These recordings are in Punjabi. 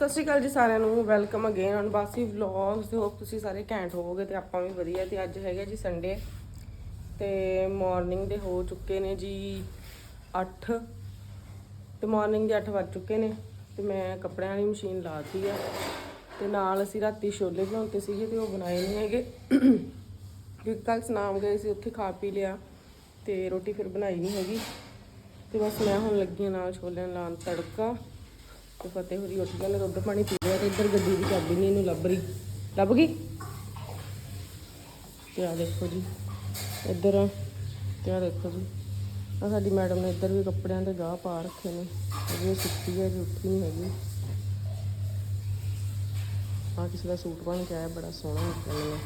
ਸਤਿ ਸ਼੍ਰੀ ਅਕਾਲ ਜੀ ਸਾਰਿਆਂ ਨੂੰ welcome again on Bassi vlogs ਤੇ ਹੋਪ ਤੁਸੀਂ ਸਾਰੇ ਘੈਂਟ ਹੋਵੋਗੇ ਤੇ ਆਪਾਂ ਵੀ ਵਧੀਆ ਤੇ ਅੱਜ ਹੈਗਾ ਜੀ ਸੰਡੇ ਤੇ ਮਾਰਨਿੰਗ ਦੇ ਹੋ ਚੁੱਕੇ ਨੇ ਜੀ 8 ਤੇ ਮਾਰਨਿੰਗ ਦੇ 8 ਵੱਜ ਚੁੱਕੇ ਨੇ ਤੇ ਮੈਂ ਕੱਪੜਿਆਂ ਵਾਲੀ ਮਸ਼ੀਨ ਲਾਤੀ ਆ ਤੇ ਨਾਲ ਅਸੀਂ ਰਾਤੀ ਛੋਲੇ ਬਣਾਉਂਦੇ ਸੀਗੇ ਤੇ ਉਹ ਬਣਾਏ ਨਹੀਂ ਹੈਗੇ। ਕਿਉਂਕਿ ਕੱਲ ਸਨਾਮ ਗਏ ਸੀ, ਉੱਥੇ ਖਾ ਪੀ ਲਿਆ ਤੇ ਰੋਟੀ ਫਿਰ ਬਣਾਈ ਨਹੀਂ ਹੈਗੀ। ਤੇ ਬਸ ਮੈਂ ਹੁਣ ਲੱਗੀ ਹਾਂ ਨਾਲ ਛੋਲਿਆਂ ਨੂੰ ਲਾਉਣ ਤੜਕਾ। ਤੇ ਫਤਿਹ ਹੋਰੀ, ਉੱਠ ਗਿਆ ਨੇ ਦੁੱਧ ਪਾਣੀ ਪੀ ਲਿਆ ਤੇ ਇੱਧਰ ਗੱਡੀ ਦੀ ਚਾਬੀ ਨਹੀਂ ਇਹਨੂੰ ਲੱਭ ਰਹੀ। ਲੱਭ ਗਈ? ਤੇ ਆ ਦੇਖੋ ਜੀ, ਇੱਧਰ ਤੇ ਆ ਦੇਖੋ ਜੀ। ਆ ਸਾਡੀ ਮੈਡਮ ਨੇ ਇੱਧਰ ਵੀ ਕੱਪੜਿਆਂ ਦੇ ਗਾਹ ਪਾ ਰੱਖੇ ਨੇ ਅਜੇ ਸੁੱਤੀ ਹੈ ਜੀ ਉੱਠੀ ਨਹੀਂ ਹੈਗੀ। ਆ ਕਿਸੇ ਦਾ ਸੂਟ ਬਣ ਕੇ ਆਇਆ ਬੜਾ ਸੋਹਣਾ ਲੱਗਿਆ ਮੈਨੂੰ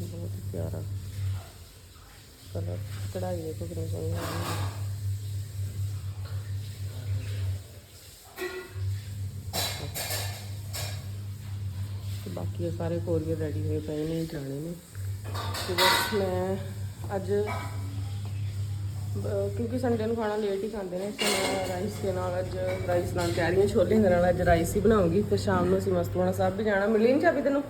ਬਹੁਤ ਹੀ ਪਿਆਰਾ। ਕਲਰ, ਕਢਾਈ ਦੇਖੋ ਕਿੰਨੀ ਸੋਹਣੀ ਹੈ। ਬਾਕੀ ਇਹ ਸਾਰੇ ਕੋਰੀਅਰ ਰੈਡੀ ਹੋਏ ਪਏ ਨੇ, ਜਾਣੇ ਨੇ। ਤੇ ਬਸ ਮੈਂ ਅੱਜ ਕਿਉਂਕਿ ਸੰਡੇ ਨੂੰ ਖਾਣਾ ਲੇਟ ਹੀ ਖਾਂਦੇ ਨੇ, ਤੇ ਮੈਂ ਰਾਈਸ ਦੇ ਨਾਲ ਅੱਜ ਰਾਈਸ ਨਾਲ ਕਹਿ ਰਹੀ ਹਾਂ। ਛੋਲੇ ਦੇ ਨਾਲ ਅੱਜ ਰਾਈਸ ਹੀ ਬਣਾਉਂਗੀ, ਫਿਰ ਸ਼ਾਮ ਨੂੰ ਅਸੀਂ ਮਸਤੂਆਣਾ ਸਾਹਿਬ ਵੀ ਜਾਣਾ। ਮਿਲੀ ਨਹੀਂ ਚਾਬੀ ਤੈਨੂੰ?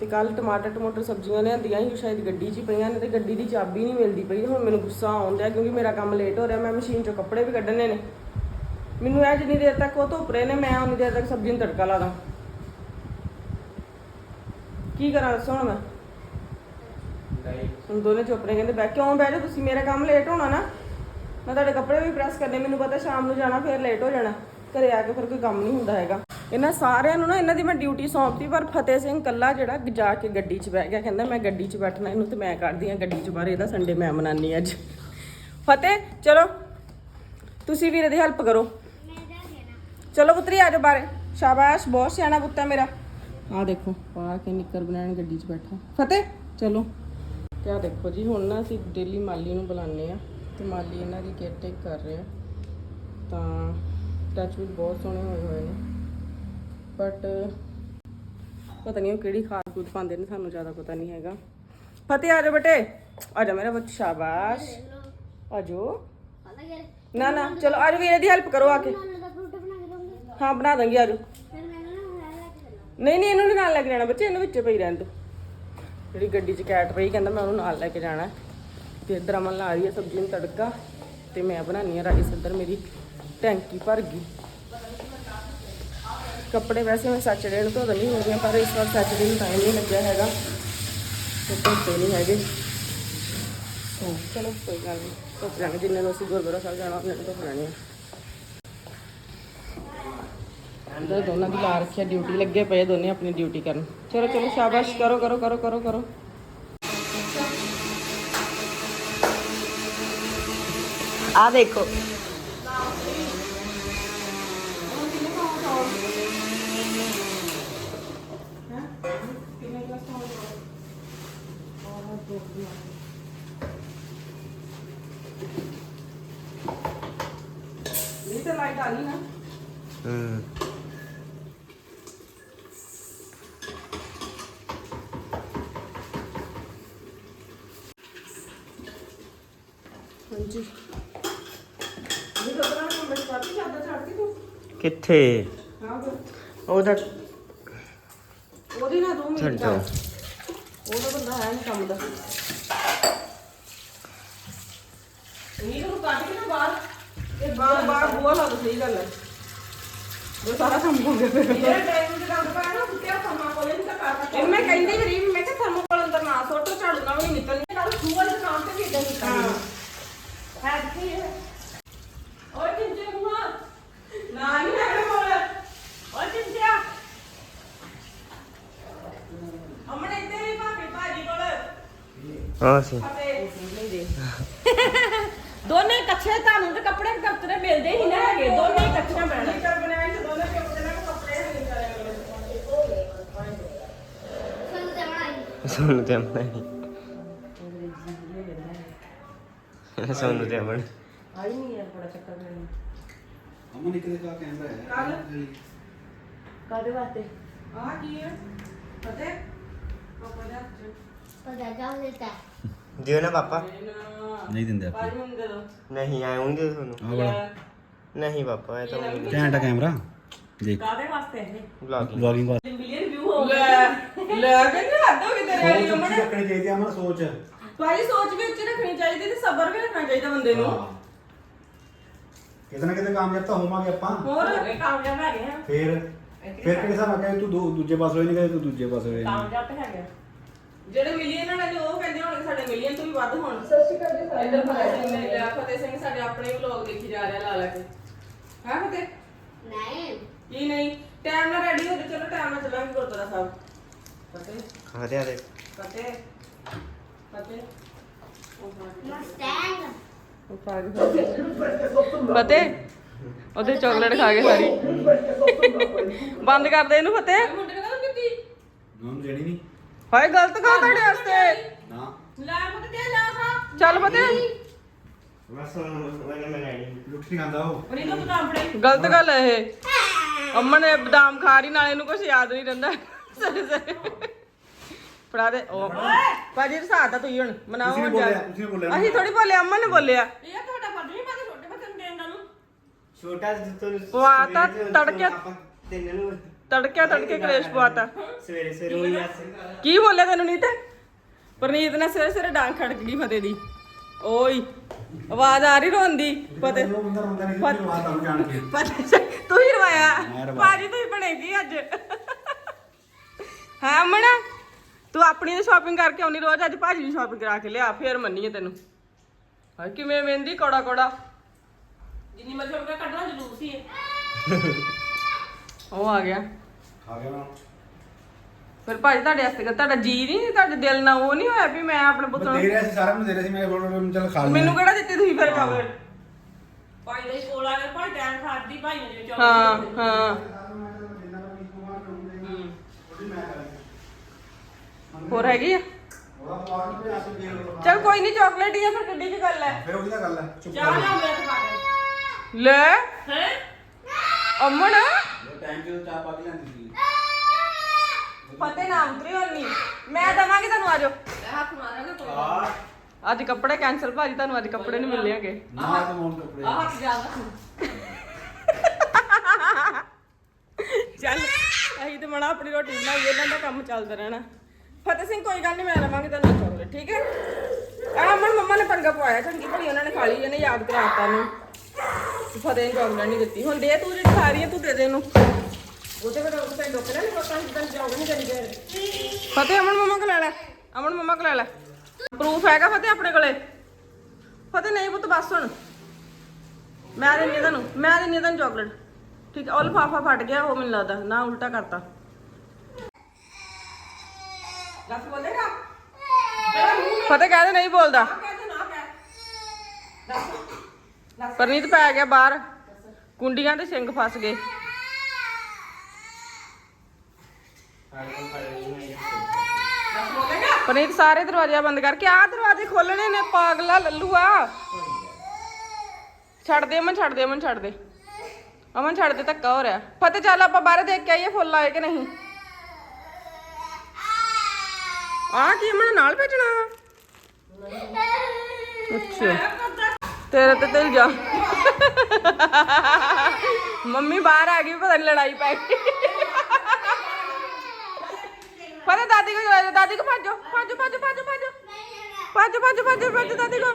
ਤੇ ਕੱਲ ਟਮਾਟਰ ਟਮਾਟਰ ਸਬਜ਼ੀਆਂ ਲਿਆਂਦੀਆਂ ਸੀ, ਉਹ ਸ਼ਾਇਦ ਗੱਡੀ 'ਚ ਹੀ ਪਈਆਂ ਨੇ, ਤੇ ਗੱਡੀ ਦੀ ਚਾਬੀ ਨਹੀਂ ਮਿਲਦੀ ਪਈ। ਹੁਣ ਮੈਨੂੰ ਗੁੱਸਾ ਆਉਂਦਾ ਕਿਉਂਕਿ ਮੇਰਾ ਕੰਮ ਲੇਟ ਹੋ ਰਿਹਾ, ਮੈਂ ਮਸ਼ੀਨ 'ਚੋਂ ਕੱਪੜੇ ਵੀ ਕੱਢਣੇ ਨੇ। ਮੈਨੂੰ ਇਹ ਜਿੰਨੀ ਦੇਰ ਤੱਕ ਉਹ ਧੁੱਪ ਰਹੇ ਨੇ, ਮੈਂ ਉਨੀ ਦੇਰ ਤੱਕ ਸਬਜ਼ੀ ਨੂੰ ਤੜਕਾ ਲਾ ਦਾਂ। ਕੀ ਕਰਾਂ ਦੱਸੋ ਹੁਣ ਮੈਂ। ਹੁਣ ਦੋਨੇ ਚੁੱਪਰੇ ਕਹਿੰਦੇ ਬੈ ਕਿਉਂ ਬਹਿ ਜਾਓ ਤੁਸੀਂ? ਮੇਰਾ ਕੰਮ ਲੇਟ ਹੋਣਾ ਨਾ। ਮੈਂ ਤੁਹਾਡੇ ਕੱਪੜੇ ਵੀ ਪ੍ਰੈਸ ਕਰਨੇ ਮੈਨੂੰ ਪਤਾ ਸ਼ਾਮ ਨੂੰ ਜਾਣਾ ਫਿਰ ਲੇਟ ਹੋ ਜਾਣਾ। ਘਰੇ ਆ ਕੇ ਫਿਰ ਕੋਈ ਕੰਮ ਨਹੀਂ ਹੁੰਦਾ ਹੈਗਾ। ਇਹਨਾਂ ਸਾਰਿਆਂ ਨੂੰ ਨਾ ਇਹਨਾਂ ਦੀ ਮੈਂ ਡਿਊਟੀ ਸੌਂਪਤੀ ਪਰ ਫਤਿਹ ਸਿੰਘ ਕੱਲਾ ਜਿਹੜਾ ਜਾ ਕੇ ਗੱਡੀ 'ਚ ਬਹਿ ਗਿਆ ਕਹਿੰਦਾ ਮੈਂ ਗੱਡੀ 'ਚ ਬੈਠਣਾ ਇਹਨੂੰ ਤੇ ਮੈਂ ਕਰਦੀ ਆ ਗੱਡੀ 'ਚ ਬਾਹਰ ਇਹਦਾ ਸੰਡੇ ਮੈਂ ਮਨਾਨੀ ਅੱਜ। ਫਤਿਹ ਚਲੋ। ਤੁਸੀਂ ਵੀਰੇ ਦੀ ਹੈਲਪ ਕਰੋ। ਚਲੋ ਪੁੱਤਰੀ ਆ ਜਾਓ ਬਾਰੇ ਸ਼ਾਬਾਸ਼ ਬਹੁਤ ਸਿਆਣਾ ਪੁੱਤ ਮੇਰਾ। ਆ ਦੇਖੋ ਪਾ ਕੇ ਨਿੱਕਰ ਬਣਾਉਣ ਗੱਡੀ 'ਚ ਬੈਠਾ। ਫਤਿਹ ਚਲੋ। ਤੇ ਆ ਦੇਖੋ ਜੀ ਹੁਣ ਨਾ ਅਸੀਂ ਡੇਲੀ ਮਾਲੀ ਨੂੰ ਬੁਲਾਉਂਦੇ ਆ ਤੇ ਮਾਲੀ ਇਹਨਾਂ ਦੀ ਕੇਅਰ ਟੇਕ ਕਰ ਰਿਹਾ ਤਾਂ ਟੱਚ ਵੀ ਬਹੁਤ ਸੋਹਣੇ ਹੋਏ ਹੋਏ ਨੇ। ਬਟ ਪਤਾ ਨਹੀਂ ਉਹ ਕਿਹੜੀ ਖਾਦ ਖੂਦ ਪਾਉਂਦੇ ਨੇ ਸਾਨੂੰ ਜ਼ਿਆਦਾ ਪਤਾ ਨਹੀਂ ਹੈਗਾ। ਫਤਿਹ ਆ ਜਾ ਬੇਟੇ। ਆ ਜਾ ਮੇਰਾ ਬੱਚਾ ਸ਼ਾਬਾਸ਼। ਆ ਨਾ ਨਾ ਚਲੋ ਆ ਜਾਓ ਵੀਰੇ ਦੀ ਹੈਲਪ ਕਰੋ ਆ ਕੇ। ਹਾਂ ਬਣਾ ਦਾਂਗੀ ਆ ਨਹੀਂ ਨਹੀਂ, ਇਹਨੂੰ ਨੀ ਨਾਲ ਲੈ ਕੇ ਜਾਣਾ ਬੱਚੇ, ਇਹਨੂੰ ਵਿੱਚ ਪਈ ਰਹਿਣ ਦੋ। ਜਿਹੜੀ ਗੱਡੀ 'ਚ ਕੈਟ ਪਈ, ਕਹਿੰਦਾ ਮੈਂ ਉਹਨੂੰ ਨਾਲ ਲੈ ਕੇ ਜਾਣਾ ਤੇ ਇੱਧਰ ਅਮਨ ਲਾ ਰਹੀ ਹੈ ਸਬਜ਼ੀ ਨੂੰ ਤੜਕਾ, ਤੇ ਮੈਂ ਬਣਾਉਣੀ ਆ ਰਾਈਸ ਇੱਧਰ ਮੇਰੀ ਟੈਂਕੀ ਭਰ ਗਈ। ਕੱਪੜੇ ਵੈਸੇ ਮੈਂ ਸੈਚਰਡੇ ਨੂੰ ਧੋ ਦਿੰਦੀ ਹੁੰਦੀ ਹਾਂ, ਪਰ ਇਸ ਵਾਰ ਸੈਚਰਡੇ ਨੂੰ ਟਾਈਮ ਨਹੀਂ ਲੱਗਿਆ ਹੈਗਾ। ਤੇ ਧੋਤੇ ਨਹੀਂ ਹੈਗੇ। ਚਲੋ, ਕੋਈ ਗੱਲ ਨਹੀਂ ਧੁੱਪ ਜਾਣੇ, ਜਿੰਨੇ ਨੂੰ ਅਸੀਂ ਗੁਰਦੁਆਰਾ ਸਾਹਿਬ ਜਾਣਾ, ਉਹਨਾਂ ਨੂੰ ਧੁੱਪ ਲੈਣੇ ਆ। ਅੰਦਰ ਦੋਨਾਂ ਦੀ ਲਾ ਰੱਖਿਆ ਡਿਊਟੀ ਲੱਗੇ ਪਏ ਦੋਨੇ ਆਪਣੀ ਡਿਊਟੀ ਕਰਨ। ਚਲੋ ਚਲੋ, ਸ਼ਾਬਾਸ਼, ਕਰੋ ਕਰੋ ਕਰੋ ਕਰੋ ਕਰੋ। ਆ ਦੇਖੋ। ਇਹ ਤਾਂ ਲਾਈਟ ਆ ਗਈ ਹਾਂਜੀ। ਤਾਂ ਪਾਤੀ ਤੂੰ? ਕਿੱਥੇ? ਹਾਂ ਉਹਦਾ ਉਹਦੀ ਨਾ ਦੋ ਮਿੰਟ ਛੱਡੋ ਉਹਦਾ ਬੰਦਾ ਹੈ ਨਹੀਂ ਕੰਮ ਦਾ। ਇਹ ਨੂੰ ਕੱਢ ਕੇ ਨਾ ਬਾਹਰ ਇਹ ਬਾਹਰ ਬਾਹਰ ਦੋ ਸਹੀ ਗੱਲ ਹੈ। ਉਹ ਸਾਰਾ ਕੰਮ ਹੋ ਗਿਆ ਫਿਰ। ਇਹ ਟਾਈਮ ਦੇ ਕੰਮ ਪਾਇਆ ਨਾ ਕੁੱਤਿਆ ਥਰਮਾਕੋਲ ਨਹੀਂ ਤਾਂ ਕਰ ਇਹ ਮੈਂ ਕਹਿੰਦੀ ਵੀ ਰਹੀ ਮੈਂ ਕਿ ਥਰਮਾਕੋਲ ਅੰਦਰ ਨਾ ਸੁੱਟੋ ਝਾੜੂ ਨਾਲ ਵੀ ਨਹੀਂ ਨਿਕਲਣੀ ਕੱਲ ਸੂਬਾ ਦੇ ਕੰਮ ਤੇ ਵੀ ਇਦਾਂ ਨਿਕਲਣੀ ਹੈ ਕੀ ਹੈ ਓਏ ਚਿੰਚੇ ਮੂਆ ਨਾ ਨਹੀਂ ਮੇਰੇ ਕੋਲ ਓਏ ਚਿੰਚਿਆ ਅਮਨੇ ਇੱਥੇ ਵੀ ਭਾਪੀ ਭਾਜੀ ਹਾਂ ਦੋਨੇ ਕੱਛੇ ਤੁਹਾਨੂੰ ਤੇ ਕੱਪੜੇ ਕਪਤਰੇ ਮਿਲਦੇ ਹੀ ਨਾ ਹੈਗੇ ਦੋਨੇ ਹੀ ਪੈਣਾ ਕਰ ਬਣਾਈ ਤੇ ਕੱਪੜੇ ਨਹੀਂ ਸੋਨੂੰ ਤੇ ਸੋਨੂੰ ਅਮਨ ਆਈ ਨਹੀਂ ਬੜਾ ਚੱਕਰ ਮੈਨੂੰ ਅਮਨ ਇੱਕ ਦੇ ਕਾ ਕੈਮਰਾ ਹੈ। ਕਾਦੇ ਵਾਸਤੇ? ਆਹ ਕੀ ਹੈ ਪਤਾ ਹੈ? ਪਾਪਾ ਦੇ ਹੱਥ 'ਚ ਦਿਓ ਨਾ ਪਾਪਾ। ਨਹੀਂ ਦਿੰਦੇ ਆਪਾਂ। ਨਹੀਂ ਆਉਂਗੇ ਤੁਹਾਨੂੰ। ਆ ਵਾਲਾ। ਨਹੀਂ ਪਾਪਾ ਇਹ ਤਾਂ ਘੈਂਟ ਆ ਕੈਮਰਾ। ਦੇਖ। ਕਾਦੇ ਵਾਸਤੇ ਇਹ? ਵਲੌਗਿੰਗ ਵਲੌਗਿੰਗ ਵਾਸਤੇ। ਮਿਲੀਅਨ ਵਿਊ ਹੋ ਲੈ ਲੈ ਕੇ ਨਹੀਂ ਹੱਦ ਹੋ ਗਈ ਤੇਰੇ ਵਾਲੀ ਉੱਚੀ ਰੱਖਣੀ ਚਾਹੀਦੀ ਆ ਅਮਨ ਸੋਚ। ਭਾਈ ਸੋਚ ਵੀ ਉੱਚੀ ਰੱਖਣੀ ਚਾਹੀਦੀ ਤੇ ਸਬਰ ਵੀ ਰੱਖਣਾ ਚਾਹੀਦਾ ਬੰਦੇ ਨੂੰ। ਹਾਂ। ਕਿਤੇ ਨਾ ਕਿਤੇ ਕਾਮਯਾਬ ਤਾਂ ਹੋਵਾਂਗੇ ਆਪਾਂ। ਹੋਰ? ਹੋ ਕਾਮਯਾਬ ਹੈਗੇ ਆ। ਫੇਰ ਫਿਰ ਹਿਸਾਬ ਨਾਲ ਕਹੇ ਤੂੰ ਦੂਜੇ ਪਾਸੇ ਹੋਈ ਨਹੀਂ ਕਹੇ ਤੂੰ ਦੂਜੇ ਪਾਸੇ ਹੋਈ ਨਹੀਂ। ਕਾਮਯਾਬ ਤਾਂ ਹੈਗੇ ਜਿਹੜੇ ਮਿਲੀਅਨ ਵਾਲੇ ਨੇ ਉਹ ਕਹਿੰਦੇ ਹੋਣਗੇ ਸਾਡੇ ਮਿਲੀਅਨ ਤੋਂ ਵੀ ਵੱਧ ਹੋਣ। ਸਤਿ ਸ਼੍ਰੀ ਅਕਾਲ ਜੀ ਸਾਰੇ ਇਧਰ ਫਤਿਹ ਸਿੰਘ ਨੇ ਲਿਆ ਫਤਿਹ ਸਿੰਘ ਸਾਡੇ ਆਪਣੇ ਵਲੌਗ ਦੇਖੀ ਜਾ ਰਿਹਾ ਲਾ ਲਾ ਕੇ ਹਾਂ ਫਤਿਹ? ਨਹੀਂ। ਕੀ ਨਹੀਂ? ਟਾਈਮ ਨਾਲ ਰੈਡੀ ਹੋ ਜਾ ਚਲੋ ਟਾਈਮ ਨਾਲ ਚੱਲਾਂਗੇ ਗੁਰਦੁਆਰਾ ਸਾਹਿਬ। ਫਤਿਹ? ਖਾਦੇ ਆ ਦੇ। ਫਤਿਹ? ਫਤਿਹ? ਮਸਟੈਂਗ ਫਤਿਹ? ਉਹਦੇ ਚਾਕਲੇਟ ਖਾ ਕੇ ਸਾਰੀ। ਬੰਦ ਕਰ ਦੇ ਇਹਨੂੰ ਫਤਿਹ। ਮੁੰਡੇ ਨੇ ਕਦੋਂ ਕੀਤੀ? ਨੂੰ ਜਣੀ ਨਹੀਂ ਹਾਏ ਗਲਤ ਕਾ ਤੁਹਾਡੇ ਵਾਸਤੇ। ਨਾ। ਲੈ ਮੁੱਤ ਦੇ ਲਾ ਖਾ। ਚੱਲ ਫਤਿਹ ਬਸ ਮੈਂ ਮੈਂ ਨਹੀਂ ਲੁੱਟ ਨਹੀਂ ਖਾਂਦਾ ਉਹ। ਉਹਨੇ ਤਾਂ ਬਦਾਮ ਫੜਾਈ। ਗਲਤ ਗੱਲ ਹੈ ਇਹ। ਅਮਨ ਨੇ ਬਦਾਮ ਖਾ ਰਹੀ ਨਾਲ ਇਹਨੂੰ ਕੁਝ ਯਾਦ ਨਹੀਂ ਰਹਿੰਦਾ। ਫੜਾ ਦੇ। ਉਹ ਭਾਜੀ ਰਸਾਤਾ ਤੁਸੀਂ ਹੁਣ। ਮਨਾਓ ਤੁਸੀਂ ਹੁਣ ਜਾ। ਤੁਸੀਂ ਬੋਲਿਆ। ਅਸੀਂ ਥੋੜੀ ਬੋਲਿਆ ਅਮਨ ਨੇ ਬੋਲਿਆ। ਇਹ ਤੁਹਾਡਾ ਫਰਜ਼ ਨਹੀਂ ਪਤਾ ਛੋਟੇ ਬੱਚੇ ਨੂੰ ਦੇਣ ਦਾ ਨੂੰ ਛੋਟਾ ਜਿੱਤੋਂ ਵਾਹ, ਤਾਂ ਤੜਕੇ- ਤਿੰਨ ਨੂੰ ਤੜਕਿਆ ਤੜਕੇ ਕਲੇਸ਼ ਪਵਾਤਾ ਸਵੇਰੇ ਸਵੇਰੇ ਹੋਈ ਐਸੇ ਕੀ ਬੋਲਿਆ ਤੈਨੂੰ ਨੀਤ? ਪਰਨੀਤ ਨੇ ਸਿਰੇ ਸਿਰੇ ਡਾਂਗ ਖੜਕ ਗਈ ਫਤਿਹ ਦੀ। ਓਏ ਆਵਾਜ਼ ਆ ਰਹੀ ਰੋਂਦੀ ਨਹੀਂ ਜਾਣ ਕੇ। ਫਤਿਹ ਤੂੰ ਹੀ ਰਵਾਇਆ। ਭਾਜੀ ਤੂੰ ਹੀ ਬਣੇਗੀ ਅੱਜ। ਹਾਂ ਅਮਨ? ਤੂੰ ਆਪਣੀ ਦੀ ਸ਼ਾਪਿੰਗ ਕਰਕੇ ਆਉਣੀ ਰੋਜ਼ ਅੱਜ ਭਾਜੀ ਦੀ ਸ਼ਾਪਿੰਗ ਕਰਾ ਕੇ ਲਿਆ ਫੇਰ ਮੰਨੀਏ ਤੈਨੂੰ। ਹਾਂ ਕਿਵੇਂ ਵੇਂਦੀ ਕੋੜਾ ਕੋੜਾ। ਜਿੰਨੀ ਮਰਜ਼ੀ ਹੋਵੇ ਕੱਢਣਾ ਜਲੂਸ ਹੀ ਹੈ। ਉਹ ਆ ਗਿਆ। ਆ ਗਿਆ ਨਾ। ਫਿਰ ਭਾਜੀ ਤੁਹਾਡੇ ਵਾਸਤੇ ਕਿ ਤੁਹਾਡਾ ਜੀ ਨਹੀਂ ਤੁਹਾਡੇ ਦਿਲ ਨਾਲ ਉਹ ਨਹੀਂ ਹੋਇਆ ਵੀ ਮੈਂ ਆਪਣੇ ਪੁੱਤ ਦੇ ਨੂੰ ਰਿਹਾ ਸੀ ਸਾਰਾ ਨੂੰ ਦੇ ਰਿਹਾ ਸੀ ਮੈਂ ਕੋਲ ਚੱਲ ਖਾ ਲਿਆ ਮੈਨੂੰ ਕਿਹੜਾ ਦਿੱਤੀ ਤੁਸੀਂ ਫਿਰ ਚਾਕਲੇਟ ਭਾਈ ਦੇ ਕੋਲ ਆ ਕੇ ਭਾਈ ਟੈਨ ਖਾਦੀ ਭਾਈ ਨੇ ਜੋ ਹਾਂ ਹਾਂ। ਹੋਰ ਹੈਗੀ ਆ? ਚਲ ਕੋਈ ਨਹੀਂ ਚਾਕਲੇਟ ਹੀ ਆ ਫਿਰ ਕਿੱਡੀ ਕੀ ਗੱਲ ਹੈ ਫਿਰ ਉਹਦੀ ਤਾਂ ਗੱਲ ਹੈ ਚੁੱਪ ਚਾਹ ਲਿਆ ਮੈਂ ਖਾ ਕੇ। ਲੈ। ਹੈ? ਅਮਨ। ਟਾਈਮ ਜਦੋਂ ਚਾਹ ਪਾ ਕੇ ਲੈਂਦੀ ਸੀ। ਫਤਿਹ ਨਾ ਉਤਰੀ ਹੋਣੀ ਮੈਂ ਦਵਾਂਗੀ ਤੁਹਾਨੂੰ ਆਜੋ। ਹੱਥ ਮਾਰਾਂਗਾ ਕੋਈ ਅੱਜ ਕੱਪੜੇ ਕੈਨਸਲ ਭਾਜੀ ਤੁਹਾਨੂੰ ਅੱਜ ਕੱਪੜੇ ਨਹੀਂ ਨਾ ਕੱਪੜੇ। ਆ ਹੱਥ ਜਾਂਦਾ ਚੱਲ ਅਸੀਂ ਤੇ ਮਣਾ ਆਪਣੀ ਰੋਟੀ ਬਣਾਈ ਇਹਨਾਂ ਦਾ ਕੰਮ ਚੱਲਦਾ ਰਹਿਣਾ। ਫਤਿਹ ਸਿੰਘ ਕੋਈ ਗੱਲ ਨਹੀਂ ਮੈਂ ਲਵਾਂਗੀ ਤੁਹਾਨੂੰ ਚਾਕਲੇਟ ਠੀਕ ਹੈ? ਆ ਅਮਨ ਮੰਮਾ ਨੇ ਪੰਗਾ ਪਵਾਇਆ ਚੰਗੀ ਭਲੀ ਉਹਨਾਂ ਨੇ ਖਾ ਲਈ ਇਹਨੇ ਯਾਦ ਕਰਾਤਾ ਨੂੰ। ਫਤਿਹ ਨੇ ਚਾਕਲੇਟ ਨਹੀਂ ਦਿੱਤੀ। ਹੁਣ ਦੇ ਤੂੰ ਜਿਹੜੀ ਖਾ ਰਹੀ ਹੈ ਤੂੰ ਦੇ ਦੇ ਇਹਨੂੰ ਫਤਿਹ ਅਮਨ ਮੰਮਾ ਕੋਲ ਲੈ ਲੈ। ਅਮਨ ਮੰਮਾ ਕੋਲ ਲੈ ਲੈ। ਪ੍ਰੂਫ ਹੈਗਾ ਫਤਿਹ ਆਪਣੇ ਕੋਲੇ? ਫਤਿਹ ਨਹੀਂ ਪੁੱਤ ਬਸ ਹੁਣ। ਮੈਂ ਦਿੰਨੀ ਤੁਹਾਨੂੰ ਮੈਂ ਦਿੰਨੀ ਤੁਹਾਨੂੰ ਚਾਕਲੇਟ ਠੀਕ ਹੈ ਉਹ ਲਫਾਫਾ ਫਟ ਗਿਆ ਉਹ ਮੈਨੂੰ ਲੱਗਦਾ ਨਾ ਉਲਟਾ ਕਰਤਾ। ਦੱਸ ਬੋਲੇਗਾ? ਫਤਿਹ ਕਹਿੰਦੇ ਨਹੀਂ ਬੋਲਦਾ। ਪਰਨੀਤ ਪੈ ਗਿਆ ਬਾਹਰ। ਕੁੰਡੀਆਂ ਤੇ ਸਿੰਘ ਫਸ ਗਏ। ਪਰਨੀਤ ਸਾਰੇ ਦਰਵਾਜ਼ੇ ਬੰਦ ਕਰਕੇ ਆਹ ਦਰਵਾਜ਼ੇ ਖੋਲਣੇ ਨੇ, ਪਾਗਲਾ ਲੱਲੂਆ ਛੱਡ ਦੇ ਅਮਨ, ਛੱਡ ਦੇ ਅਮਨ, ਛੱਡ ਦੇ। ਅਮਨ, ਛੱਡ ਦੇ, ਧੱਕਾ ਹੋ ਰਿਹਾ। ਫਤਿਹ, ਚੱਲ ਆਪਾਂ ਬਾਹਰ ਦੇਖ ਕੇ ਆਈਏ, ਫੁੱਲ ਆਏ ਕਿ ਨਹੀਂ? ਆ ਕੀ ਅਮਨ ਨਾਲ ਭੇਜਣਾ? ਅੱਛਾ। ਤੇਰੇ ਤੇ ਦਿਲ ਜਾ। ਮੰਮੀ ਬਾਹਰ ਆ ਗਈ, ਪਤਾ ਨਹੀਂ ਲੜਾਈ ਪੈ ਗਈ। ਪਤਾ ਦਾਦੀ ਕੋ ਦਾਦੀ ਕੋ ਭੱਜੋ। ਭੱਜੋ ਭੱਜੋ ਭੱਜੋ ਭੱਜੋ। ਭੱਜੋ ਭੱਜੋ ਭੱਜੋ ਭੱਜੋ ਦਾਦੀ ਕੋ।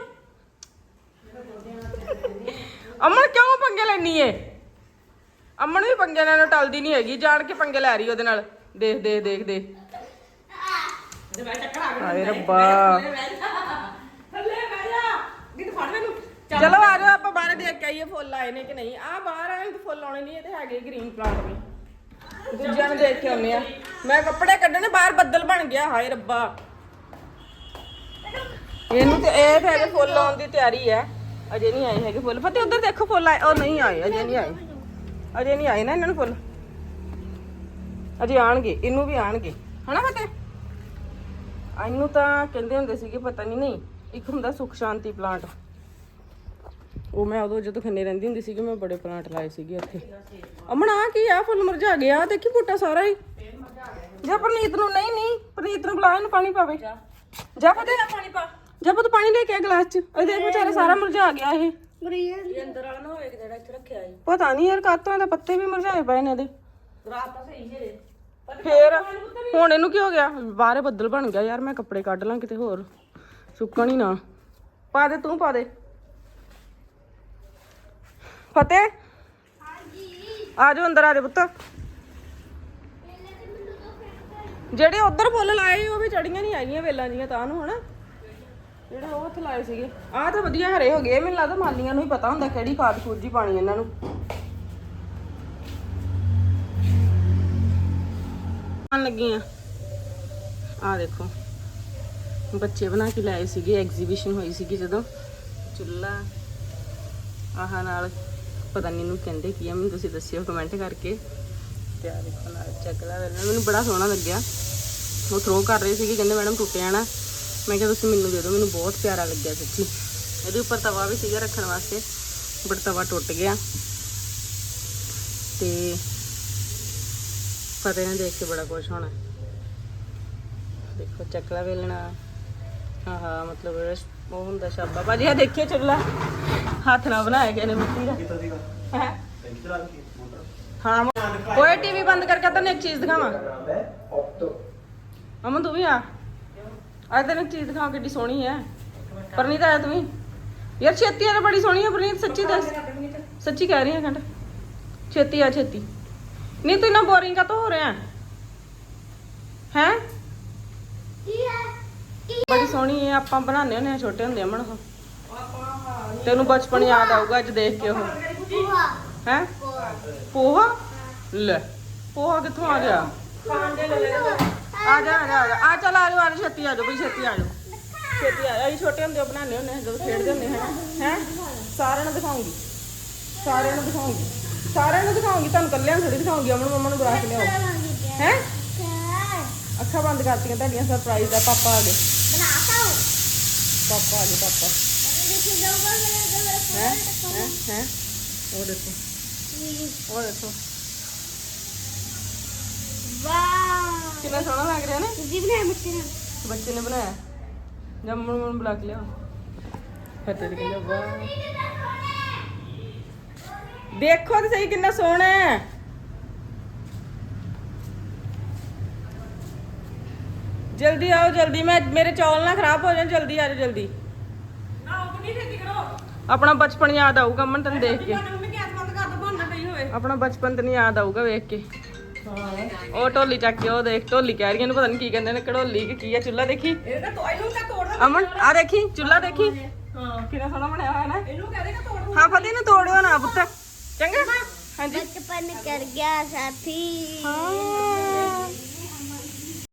ਅਮਨ ਕਿਉਂ ਪੰਗੇ ਲੈਣੀ ਏ? ਅਮਨ ਵੀ ਪੰਗੇ ਲੈਣੋਂ ਟਲਦੀ ਨਹੀਂ ਹੈਗੀ ਜਾਣ ਕੇ ਪੰਗੇ ਲੈ ਰਹੀ ਉਹਦੇ ਨਾਲ। ਦੇਖ ਦੇਖ ਦੇਖ ਦੇਖ। ਹਾਏ ਰੱਬਾ। ਚਲੋ। ਆ ਜਾਓ ਆਪਾਂ ਬਾਹਰ ਦੇਖ ਕੇ ਆਈਏ ਫੁੱਲ ਆਏ ਨੇ ਕਿ ਨਹੀਂ। ਆ ਬਾਹਰ ਆਏ ਤੇ ਫੁੱਲ ਆਉਣੇ ਨਹੀਂ ਇਹ ਤੇ ਹੈਗੇ ਗ੍ਰੀਨ ਪਲਾਂਟ ਵੀ। ਦੂਜਿਆਂ ਨੂੰ ਦੇਖ ਕੇ ਆਉਨੇ ਆ। ਮੈਂ ਕੱਪੜੇ ਕੱਢਣੇ ਬਾਹਰ ਬੱਦਲ ਬਣ ਗਿਆ ਹਾਏ ਰੱਬਾ। ਇਹਨੂੰ ਤੇ ਇਹ ਤੇ ਹਜੇ ਫੁੱਲ ਆਉਣ ਦੀ ਤਿਆਰੀ ਹੈ। ਅਜੇ ਨਹੀਂ ਆਏ ਹੈਗੇ ਫੁੱਲ। ਫਤਿਹ ਉਧਰ ਦੇਖੋ ਫੁੱਲ ਆਏ। ਉਹ ਨਹੀਂ ਆਏ ਅਜੇ ਨਹੀਂ ਆਏ। ਅਜੇ ਨਹੀਂ ਆਏ ਨਾ ਇਹਨਾਂ ਨੂੰ ਫੁੱਲ। ਅਜੇ ਆਣਗੇ ਇਹਨੂੰ ਵੀ ਆਣਗੇ ਹਨਾ ਫਤਿਹ? ਇਹਨੂੰ ਤਾਂ ਕਹਿੰਦੇ ਹੁੰਦੇ ਸੀਗੇ ਪਤਾ ਨਹੀਂ ਨਹੀਂ ਇੱਕ ਹੁੰਦਾ ਸੁਖ ਸ਼ਾਂਤੀ ਪਲਾਂਟ। ਉਹ ਮੈਂ ਉਦੋਂ ਜਦੋਂ ਖੰਨੇ ਰਹਿੰਦੀ ਹੁੰਦੀ ਸੀਗੀ ਮੈਂ ਬੜੇ ਪਲਾਂਟ ਲਾਏ ਸੀਗੇ ਇੱਥੇ ਅਮਨ ਆ ਕੀ ਆ? ਫੁੱਲ ਮੁਰਝਾ ਗਿਆ ਦੇਖੀ ਬੂਟਾ ਸਾਰਾ ਹੀ। ਜਾ ਪਰਨੀਤ ਨੂੰ ਨਹੀਂ ਨਹੀਂ ਪਰਨੀਤ ਨੂੰ ਬੁਲਾ ਇਹਨੂੰ ਪਾਣੀ ਪਾਵੇ। ਜਾ ਫਤਿਹ। ਪਾਣੀ ਪਾ। ਜਾ ਪੁੱਤ ਪਾਣੀ ਲੈ ਕੇ ਆ ਗਲਾਸ ਚ। ਇਹ ਦੇਖ ਵਿਚਾਰਾ ਸਾਰਾ ਮੁਰਝਾ ਗਿਆ ਇਹ। ਇਹ ਅੰਦਰ ਵਾਲਾ ਨਾ ਹੋਵੇ ਕਿ ਜਿਹੜਾ ਇੱਥੇ ਰੱਖਿਆ ਹੈ ਪਤਾ ਨਹੀਂ ਯਾਰ ਕਾਤੋਂ ਦਾ ਪੱਤੇ ਵੀ ਮੁਰਝਾਏ ਪਏ ਨੇ ਇਹਦੇ। ਰਾਤ ਤਾਂ ਸਹੀ ਹੈ ਪਰ ਫੇਰ ਹੁਣ ਇਹਨੂੰ ਕੀ ਹੋ ਗਿਆ? ਬਾਹਰੇ ਬੱਦਲ ਬਣ ਗਿਆ ਯਾਰ ਮੈਂ ਕੱਪੜੇ ਕੱਢ ਲਾਂ ਕਿਤੇ ਹੋਰ। ਸੁੱਕਣ ਹੀ ਨਾ। ਪਾ ਦੇ ਤੂੰ ਪਾ ਦੇ। ਫਤਿਹ? ਆ ਜਾਓ ਅੰਦਰ ਆ ਜਾ ਪੁੱਤ। ਜਿਹੜੇ ਉਧਰ ਫੁੱਲ ਲਾਏ ਸੀ, ਉਹ ਵੀ ਚੜੀਆਂ ਨਹੀਂ ਆਈਆਂ ਵੇਲਾਂ ਜੀਆਂ ਤਾਂ ਨੂੰ ਹਨਾ। ਜਿਹੜੇ ਉਹ ਉੱਥੇ ਲਾਏ ਸੀਗੇ। ਆਹ ਤਾਂ ਵਧੀਆ ਹਰੇ ਹੋ ਗਏ ਮੈਨੂੰ ਲੱਗਦਾ ਮਾਲੀਆਂ ਨੂੰ ਹੀ ਪਤਾ ਹੁੰਦਾ ਕਿਹੜੀ ਖਾਦ ਖੂਦ ਪਾਣੀ ਇਹਨਾਂ ਨੂੰ। ਆਣ ਲੱਗੀ ਆ। ਆ ਦੇਖੋ, ਬੱਚੇ ਬਣਾ ਕੇ ਲਾਏ ਸੀਗੇ ਐਗਜ਼ੀਬਿਸ਼ਨ ਹੋਈ ਸੀਗੀ ਜਦੋਂ। ਚੁੱਲਾ ਆਹ ਨਾਲ ਪਤਾ ਨਹੀਂ ਇਹਨੂੰ ਕਹਿੰਦੇ ਕੀ ਆ, ਮੈਨੂੰ ਤੁਸੀਂ ਦੱਸਿਓ ਕਮੈਂਟ ਕਰਕੇ। ਤੇ ਆ ਦੇਖੋ ਨਾਲ ਚੱਕਲਾ ਮੈਨੂੰ ਬੜਾ ਸੋਹਣਾ ਲੱਗਿਆ। ਉਹ ਥਰੋ ਕਰ ਰਹੇ ਸੀਗੇ, ਕਹਿੰਦੇ ਮੈਡਮ ਟੁੱਟ ਜਾਣਾ। ਮੈਂ ਕਿਹਾ ਤੁਸੀਂ ਮੈਨੂੰ ਦੇ ਦਿਓ ਮੈਨੂੰ ਬਹੁਤ ਪਿਆਰਾ ਲੱਗਿਆ ਸੱਚੀ। ਇਹਦੇ ਉੱਪਰ ਤਵਾ ਵੀ ਸੀਗਾ ਰੱਖਣ ਵਾਸਤੇ ਬਟ ਤਵਾ ਟੁੱਟ ਗਿਆ। ਤੇ ਫਤਿਹ ਨੇ ਦੇਖ ਕੇ ਬੜਾ ਖੁਸ਼ ਹੋਣਾ। ਦੇਖੋ ਚੱਕਲਾ ਵੇਲਣਾ। ਆਹਾ ਮਤਲਬ ਉਹ ਹੁੰਦਾ ਸ਼ਾਬਾ। ਭਾਜੀ ਆ ਦੇਖਿਓ ਚੱਕਲਾ। ਹੱਥ ਨਾਲ ਬਣਾਇਆ ਗਿਆ ਨੇ ਮਿੱਟੀ ਦਾ। ਹੈਂ? ਟੈਂਕੀ ਚਲਾ ਕੇ ਮੋਟਰ। ਹਾਂ ਮ- ਓਏ ਟੀਵੀ ਬੰਦ ਕਰਕੇ ਤੈਨੂੰ ਇੱਕ ਚੀਜ਼ ਦਿਖਾਵਾਂ। ਅਮਨ ਤੂੰ ਵੀ ਆ? ਅੱਜ ਤੈਨੂੰ ਇੱਕ ਚੀਜ਼ ਦਿਖਾਵਾਂ ਕਿੱਡੀ ਸੋਹਣੀ ਹੈ। ਪਰਨੀਤ ਆਇਆ ਤੂੰ ਵੀ? ਯਾਰ ਛੇਤੀ ਆ ਬੜੀ ਸੋਹਣੀ ਹੈ ਪਰਨੀਤ ਸੱਚੀ ਦੱਸ। ਸੱਚੀ ਕਹਿ ਰਹੀ ਹਾਂ ਘੰਟ ਛੇਤੀ ਆ ਛੇਤੀ। ਨਹੀਂ ਤੂੰ ਇੰਨਾ ਬੋਰਿੰਗ ਕਾ ਹੋ ਰਿਹਾ? ਹੈ? ਬੜੀ ਸੋਹਣੀ ਹੈ ਆਪਾਂ ਬਣਾਉਂਦੇ ਹੁੰਦੇ ਆ ਛੋਟੇ ਹੁੰਦੇ ਅਮਨ ਉਹ ਤੈਨੂੰ ਬਚਪਨ ਯਾਦ ਆਊਗਾ ਅੱਜ ਦੇਖ ਕੇ ਉਹ। ਹੈ? ਪੋਹਾ? ਲੈ ਪੋਹਾ ਕਿੱਥੋਂ ਆ ਗਿਆ? ਆ ਜਾ ਆ ਜਾ ਆ ਜਾ ਆ ਚੱਲ, ਆ ਜਾ ਆ ਜਾ ਛੇਤੀ ਆ ਜਾ ਬਈ, ਛੇਤੀ ਆ ਜਾ ਛੇਤੀ ਆ ਜਾ ਅਸੀਂ ਛੋਟੇ ਹੁੰਦੇ ਬਣਾਉਂਦੇ ਹੁੰਦੇ ਸੀ ਜਦੋਂ ਖੇਡਦੇ ਹੁੰਦੇ ਹੈ ਹੈ? ਸਾਰਿਆਂ ਨੂੰ ਦਿਖਾਉਂਗੀ। ਸਾਰਿਆਂ ਨੂੰ ਦਿਖਾਉਂਗੀ। ਸਾਰਿਆਂ ਨੂੰ ਦਿਖਾਉਂਗੀ। ਤੁਹਾਨੂੰ ਕੱਲਿਆਂ ਨੂੰ ਥੋੜੀ ਦਿਖਾਉਂਗੀ। ਅਮਨ ਮੰਮਾ ਨੂੰ ਬੁਲਾ ਕੇ ਲਿਆਓ। ਹੈ? ਅੱਖਾਂ ਬੰਦ ਕਰਤੀਆਂ ਤੁਹਾਡੀਆਂ ਸਰਪ੍ਰਾਈਜ਼ ਦਾ। ਪਾਪਾ ਆ ਗਏ। ਪਾਪਾ ਆ ਗਏ, ਪਾਪਾ। ਹੈ? ਹੈ? ਉਹ ਦੇਖੋ। ਉਹ ਦੇਖੋ। ਕਿੰਨਾ ਸੋਹਣਾ ਲੱਗ ਰਿਹਾ ਨਾ? ਬੱਚੇ ਨੇ ਬਣਾਇਆ। ਜੰਮਣ ਨੂੰ ਬੁਲਾ ਕੇ ਲਿਆਓ। ਫਤਿਹ ਦੀ ਕਹਿੰਦਾ ਵਾਹ। ਦੇਖੋ ਤੇ ਸਹੀ ਕਿੰਨਾ ਸੋਹਣਾ ਹੈ। ਜਲਦੀ ਆਓ ਜਲਦੀ। ਮੈਂ ਮੇਰੇ ਚੌਲ ਨਾ ਖਰਾਬ ਹੋ ਜਾਣ ਜਲਦੀ ਆ ਜਾਓ ਜਲਦੀ। ਨਾ ਉਹ ਨਹੀਂ ਖੇਤੀ ਕਰੋ। ਆਪਣਾ ਬਚਪਨ ਯਾਦ ਆਊਗਾ ਅਮਨ ਤੈਨੂੰ ਦੇਖ ਕੇ। ਆਪਣਾ ਬਚਪਨ ਤੈਨੂੰ ਯਾਦ ਆਊਗਾ ਵੇਖ ਕੇ। ਉਹ ਢੋਲੀ ਚੱਕ ਕੇ ਉਹ ਦੇਖ ਢੋਲੀ ਕਹਿ ਰਹੀਆਂ ਨੂੰ ਪਤਾ ਨਹੀਂ ਕੀ ਕਹਿੰਦੇ ਨੇ ਕਢੋਲੀ ਕਿ ਕੀ ਆ ਚੁੱਲਾ ਦੇਖੀ? ਇਹ ਤਾਂ ਅਮਨ ਆ ਦੇਖੀ ਚੁੱਲਾ ਦੇਖੀ? ਹਾਂ ਕਿੰਨਾ ਸੋਹਣਾ ਬਣਿਆ ਹੋਇਆ ਨਾ। ਇਹਨੂੰ ਕਹਦੇ ਕਾ ਤੋੜ ਹਾਂ ਫਤਿਹ ਨੂੰ ਤੋੜਿਓ ਨਾ ਪੁੱਤ। ਚੰਗਾ? ਹਾਂਜੀ। ਬਚਪਨ ਕਰ ਗਿਆ ਸਾਥੀ। ਹਾਂ।